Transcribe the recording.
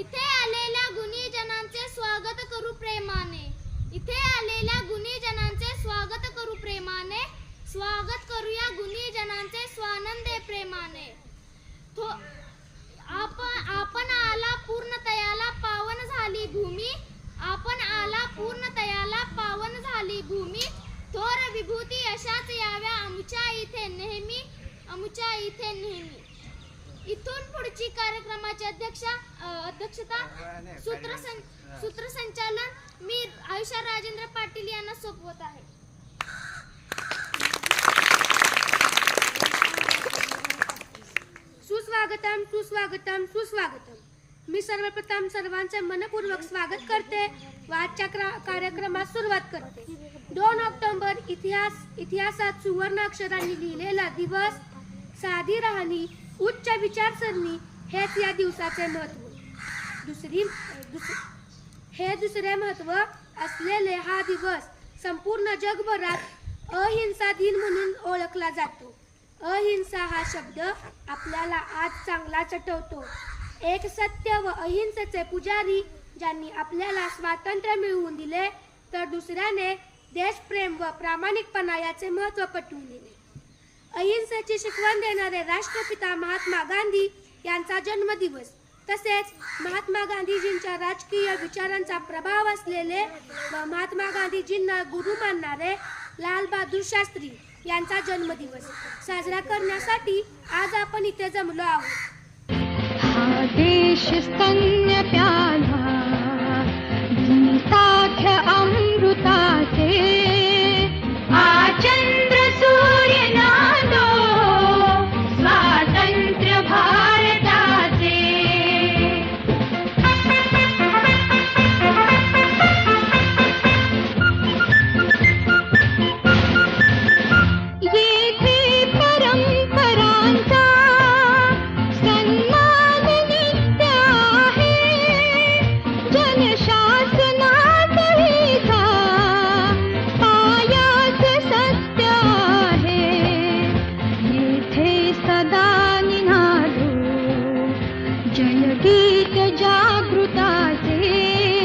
इथे आलेल्या गुणीजनांचे स्वागत करू प्रेमाने. इथे आलेल्या गुणीजनांचे स्वागत करू प्रेमाने. स्वागत करूया गुणीजनांचे स्वानंदे प्रेमाने. थो आपण आपण आला पूर्णतयाला पावन झाली भूमी. आपण आला पूर्णतयाला पावन झाली भूमी. थोर विभूती अशाच याव्या आमच्या इथे नेहमी. आमच्या इथे नेहमी. पुढची कार्यक्रमाची अध्यक्षा अध्यक्षता सूत्रसं सूत्रसंचालन मी आयुषा राजेंद्र पाटील यांना सोपवत आहे. सुस्वागतम सुस्वागतम सुस्वागतम. मी सर्वप्रथम सर्वांचे मनपूर्वक स्वागत करते. व आजच्या क्रा- कार्यक्रमास सुरुवात करते. दोन ऑक्टोबर इतिहास इतिहासात सुवर्ण अक्षरांनी लिहिलेला दिवस साधी राहणी उच्च विचारसरणी हेच या दिवसाचे महत्त्व. दुसरी दुस हे दुसरे महत्त्व असलेले हा दिवस संपूर्ण जगभरात अहिंसा दिन म्हणून ओळखला जातो. अहिंसा हा शब्द आपल्याला आज चांगला चटवतो. एक सत्य व अहिंसेचे पुजारी ज्यांनी आपल्याला स्वातंत्र्य मिळवून दिले तर दुसऱ्याने देशप्रेम व प्रामाणिकपणा याचे महत्त्व पटवून दिले. अहिंसेची शिकवण देणारे राष्ट्रपिता महात्मा गांधी यांचा जन्मदिवस. तसेच महात्मा गांधीजींच्या राजकीय विचारांचा प्रभाव असलेले व महात्मा गांधीजींना गुरु मानणारे लालबहादूर शास्त्री यांचा जन्मदिवस साजरा करण्यासाठी आज आपण इथे जमलो आहोत. जागृता से।